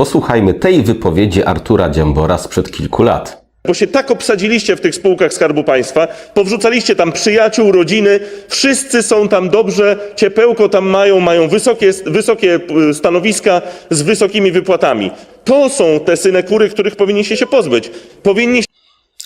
Posłuchajmy tej wypowiedzi Artura Dziambora sprzed kilku lat. Bo się tak obsadziliście w tych spółkach Skarbu Państwa, powrzucaliście tam przyjaciół, rodziny, wszyscy są tam dobrze, ciepełko tam mają, mają wysokie, wysokie y, stanowiska z wysokimi wypłatami. To są te synekury, których powinniście się pozbyć. Powinniście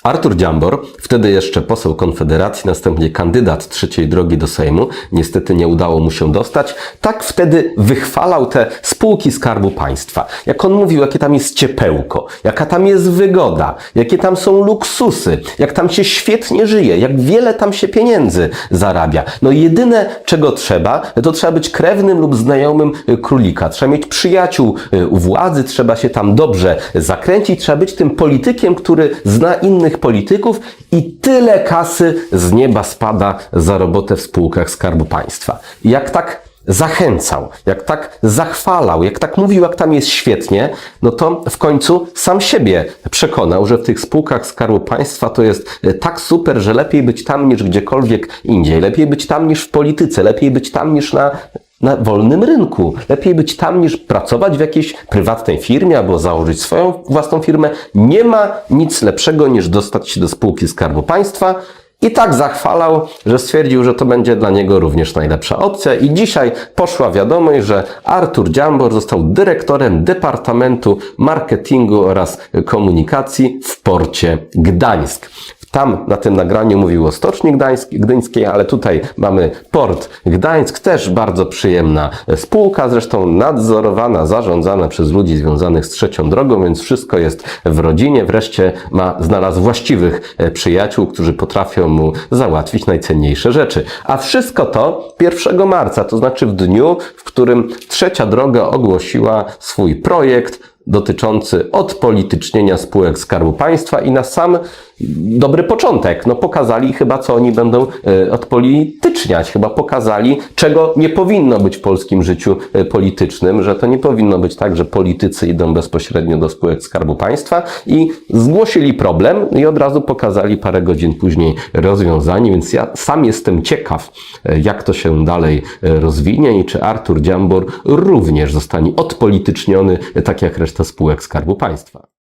Artur Dziambor, wtedy jeszcze poseł Konfederacji, następnie kandydat trzeciej drogi do Sejmu, niestety nie udało mu się dostać, tak wtedy wychwalał te spółki Skarbu Państwa. Jak on mówił, jakie tam jest ciepełko, jaka tam jest wygoda, jakie tam są luksusy, jak tam się świetnie żyje, jak wiele tam się pieniędzy zarabia. No jedyne, czego trzeba, to trzeba być krewnym lub znajomym królika. Trzeba mieć przyjaciół u władzy, trzeba się tam dobrze zakręcić, trzeba być tym politykiem, który zna innych polityków i tyle kasy z nieba spada za robotę w spółkach Skarbu Państwa. Jak tak zachęcał, jak tak zachwalał, jak tak mówił, jak tam jest świetnie, no to w końcu sam siebie przekonał, że w tych spółkach Skarbu Państwa to jest e, tak super, że lepiej być tam niż gdziekolwiek indziej, lepiej być tam niż w polityce, lepiej być tam niż na na wolnym rynku. Lepiej być tam niż pracować w jakiejś prywatnej firmie albo założyć swoją własną firmę. Nie ma nic lepszego niż dostać się do spółki Skarbu Państwa. I tak zachwalał, że stwierdził, że to będzie dla niego również najlepsza opcja. I dzisiaj poszła wiadomość, że Artur Dziambor został dyrektorem Departamentu Marketingu oraz Komunikacji w porcie Gdańsk. Tam na tym nagraniu mówił o Stoczni Gdańsk, Gdyńskiej, ale tutaj mamy Port Gdańsk, też bardzo przyjemna spółka, zresztą nadzorowana, zarządzana przez ludzi związanych z trzecią drogą, więc wszystko jest w rodzinie. Wreszcie ma, znalazł właściwych e, przyjaciół, którzy potrafią mu załatwić najcenniejsze rzeczy. A wszystko to 1 marca, to znaczy w dniu, w którym trzecia droga ogłosiła swój projekt dotyczący odpolitycznienia spółek Skarbu Państwa i na sam dobry początek, no pokazali chyba, co oni będą e, odpolityczniać, chyba pokazali, czego nie powinno być w polskim życiu e, politycznym, że to nie powinno być tak, że politycy idą bezpośrednio do spółek Skarbu Państwa i zgłosili problem i od razu pokazali parę godzin później rozwiązanie, więc ja sam jestem ciekaw, e, jak to się dalej rozwinie i czy Artur Dziambor również zostanie odpolityczniony, tak jak reszta spółek Skarbu Państwa.